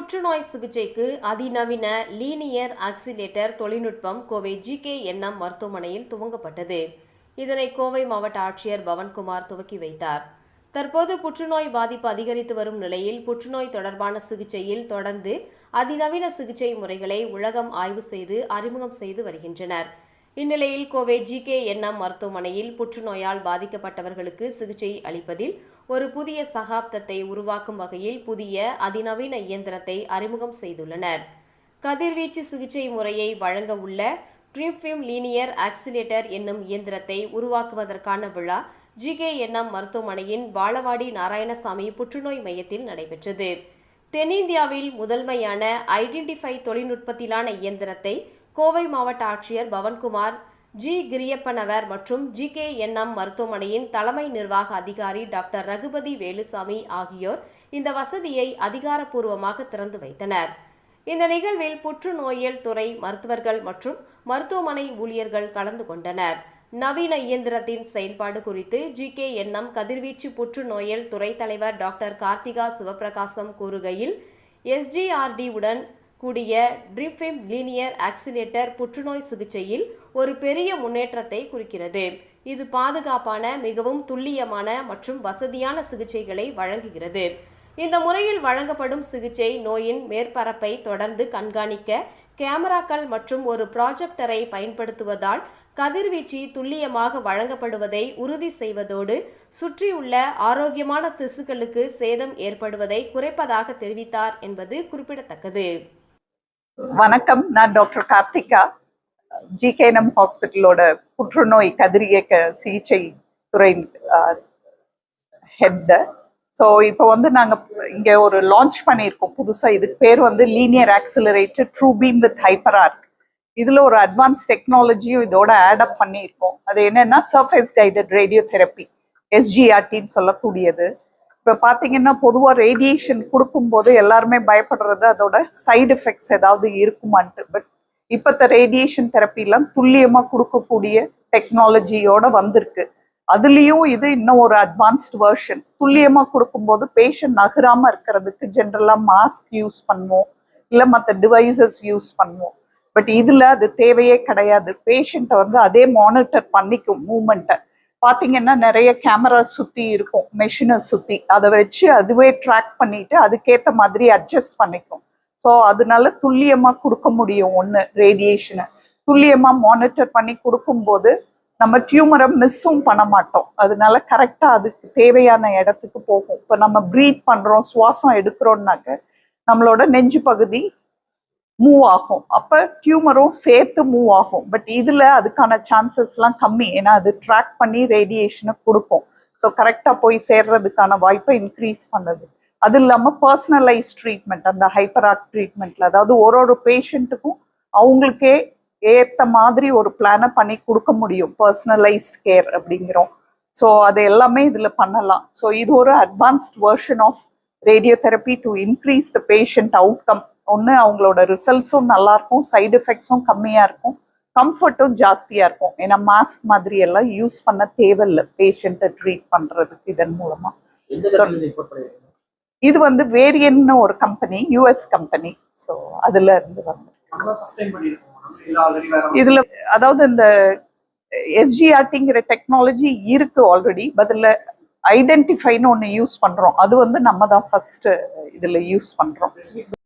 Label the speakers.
Speaker 1: புற்றுநோய் சிகிச்சைக்கு அதிநவீன லீனியர் ஆக்சிலேட்டர் தொழில்நுட்பம் கோவை ஜிகே என்எம் மருத்துவமனையில் துவங்கப்பட்டது. இதனை கோவை மாவட்ட ஆட்சியர் பவன்குமார் துவக்கி வைத்தார். தற்போது புற்றுநோய் பாதிப்பு அதிகரித்து வரும் நிலையில் புற்றுநோய் தொடர்பான சிகிச்சையில் தொடர்ந்து அதிநவீன சிகிச்சை முறைகளை உலகம் ஆய்வு செய்து அறிமுகம் செய்து வருகின்றனர். இந்நிலையில் கோவை ஜிகே என்எம் மருத்துவமனையில் புற்றுநோயால் பாதிக்கப்பட்டவர்களுக்கு சிகிச்சை அளிப்பதில் ஒரு புதிய சகாப்தத்தை உருவாக்கும் வகையில் புதிய அதிநவீன இயந்திரத்தை அறிமுகம் செய்துள்ளனர். கதிர்வீச்சு சிகிச்சை முறையை வழங்க உள்ள ட்ரீம்ஃபிம் லீனியர் ஆக்சிலேட்டர் என்னும் இயந்திரத்தை உருவாக்குவதற்கான விழா ஜிகேஎன்எம் மருத்துவமனையின் வாழவாடி நாராயணசாமி புற்றுநோய் மையத்தில் நடைபெற்றது. தென்னிந்தியாவில் முதன்மையான ஐடென்டிஃபை தொழில்நுட்பத்திலான இயந்திரத்தை கோவை மாவட்ட ஆட்சியர் பவன்குமார் ஜி. கிரியப்பனவர் மற்றும் ஜிகேஎன்எம் மருத்துவமனையின் தலைமை நிர்வாக அதிகாரி டாக்டர் ரகுபதி வேலுசாமி ஆகியோர் இந்த வசதியை அதிகாரப்பூர்வமாக திறந்து வைத்தனர். இந்த நிகழ்வில் புற்றுநோயியல் துறை மருத்துவர்கள் மற்றும் மருத்துவமனை ஊழியர்கள் கலந்து கொண்டனர். நவீன இயந்திரத்தின் செயல்பாடு குறித்து ஜிகேஎன்எம் கதிர்வீச்சு புற்றுநோயல் துறை தலைவர் டாக்டர் கார்த்திகா சிவபிரகாசம் கூறுகையில் எஸ்ஜிஆர்டி உடன் கூடிய ட்ரிப்ஃபிம் லீனியர் ஆக்சிலேட்டர் புற்றுநோய் சிகிச்சையில் ஒரு பெரிய முன்னேற்றத்தை குறிக்கிறது. இது பாதுகாப்பான மிகவும் துல்லியமான மற்றும் வசதியான சிகிச்சைகளை வழங்குகிறது. இந்த முறையில் வழங்கப்படும் சிகிச்சை நோயின் மேற்பரப்பை தொடர்ந்து கண்காணிக்க கேமராக்கள் மற்றும் ஒரு ப்ராஜெக்டரை பயன்படுத்துவதால் கதிர்வீச்சு துல்லியமாக வழங்கப்படுவதை உறுதி செய்வதோடு சுற்றியுள்ள ஆரோக்கியமான திசுக்களுக்கு சேதம் ஏற்படுவதை குறைப்பதாக தெரிவித்தார் என்பது குறிப்பிடத்தக்கது.
Speaker 2: வணக்கம். நான் டாக்டர் கார்த்திகா. ஜிகேஎன்எம் ஹாஸ்பிட்டலோட புற்றுநோய் கதிரியக்க சிகிச்சை துறை ஹெட் ஸோ இப்போ வந்து நாங்கள் இங்கே ஒரு லான்ச் பண்ணியிருக்கோம் புதுசாக இதுக்கு பேர் வந்து linear accelerator true beam with hyper arc இதில் ஒரு அட்வான்ஸ் டெக்னாலஜியும் இதோட ஆடப் பண்ணியிருக்கோம். அது என்னன்னா சர்ஃபேஸ் கைடட் ரேடியோ தெரப்பி எஸ்ஜிஆர்டின்னு சொல்லக்கூடியது. இப்போ பார்த்தீங்கன்னா பொதுவாக ரேடியேஷன் கொடுக்கும்போது எல்லாருமே பயப்படுறது அதோட சைடு எஃபெக்ட்ஸ் ஏதாவது இருக்குமான்ட்டு. பட் இப்போத்த ரேடியேஷன் தெரப்பிலாம் துல்லியமாக கொடுக்கக்கூடிய டெக்னாலஜியோட வந்திருக்கு. அதுலேயும் இது இன்னும் ஒரு அட்வான்ஸ்டு வெர்ஷன் துல்லியமாக கொடுக்கும்போது பேஷண்ட் நகராமல் இருக்கிறதுக்கு ஜென்ரலாக மாஸ்க் யூஸ் பண்ணுவோம். இல்லை மற்ற டிவைசஸ் யூஸ் பண்ணுவோம். பட் இதில் அது தேவையே கிடையாது. பேஷண்ட்டை வந்து அதே மானிட்டர் பண்ணிக்கும் மூமெண்ட்டை பார்த்தீங்கன்னா நிறைய கேமரா சுற்றி இருக்கும் மெஷினை சுற்றி அதை வச்சு அதுவே ட்ராக் பண்ணிட்டு அதுக்கேற்ற மாதிரி அட்ஜஸ்ட் பண்ணிக்கும். ஸோ அதனால துல்லியமாக கொடுக்க முடியும் ஒன்று ரேடியேஷனை துல்லியமாக மானிட்டர் பண்ணி கொடுக்கும்போது நம்ம டியூமரை மிஸ்ஸும் பண்ண மாட்டோம். அதனால கரெக்டாக அதுக்கு தேவையான இடத்துக்கு போகும். இப்போ நம்ம ப்ரீத் பண்ணுறோம் சுவாசம் எடுக்கிறோம்னாக்க நம்மளோட நெஞ்சு பகுதி மூவ் ஆகும். அப்போ டியூமரும் சேர்த்து மூவ் ஆகும். பட் இதில் அதுக்கான சான்சஸ்லாம் கம்மி. ஏன்னா அது ட்ராக் பண்ணி ரேடியேஷனை கொடுக்கும். ஸோ கரெக்டாக போய் சேர்றதுக்கான வாய்ப்பை இன்க்ரீஸ் பண்ணுது. அது இல்லாமல் பர்சனலைஸ் ட்ரீட்மெண்ட் அந்த ஹைப்பர் ஆக்ட் ட்ரீட்மெண்ட்டில் அதாவது ஒரு ஒரு பேஷண்ட்டுக்கும் அவங்களுக்கே ஏற்ற மாதிரி ஒரு பிளானை பண்ணி கொடுக்க முடியும். பர்சனலைஸ்ட் கேர் அப்படிங்கிறோம். ஸோ அது எல்லாமே இதில் பண்ணலாம். ஸோ இது ஒரு advanced version of radio therapy to increase the patient outcome ஒன்று அவங்களோட ரிசல்ட்ஸும் நல்லாயிருக்கும் சைடு எஃபெக்ட்ஸும் கம்மியாக இருக்கும் கம்ஃபர்ட்டும் ஜாஸ்தியாக இருக்கும். ஏன்னா மாஸ்க் மாதிரி எல்லாம் யூஸ் பண்ண தேவையில்லை பேஷண்ட்டை ட்ரீட் பண்ணுறதுக்கு இதன் மூலமாக இது வந்து வேரியன்னு ஒரு கம்பெனி யூஎஸ் கம்பெனி ஸோ அதுல இருந்து வந்து இதுல அதாவது இந்த எஸ்ஜிஆர்டிங்கிற டெக்னாலஜி இருக்கு ஆல்ரெடி பதில் ஐடென்டிஃபைன்னு ஒன்று யூஸ் பண்றோம். அது வந்து நம்ம தான் ஃபர்ஸ்ட் இதுல யூஸ் பண்றோம்.
Speaker 3: ஸ்பெசிபிக்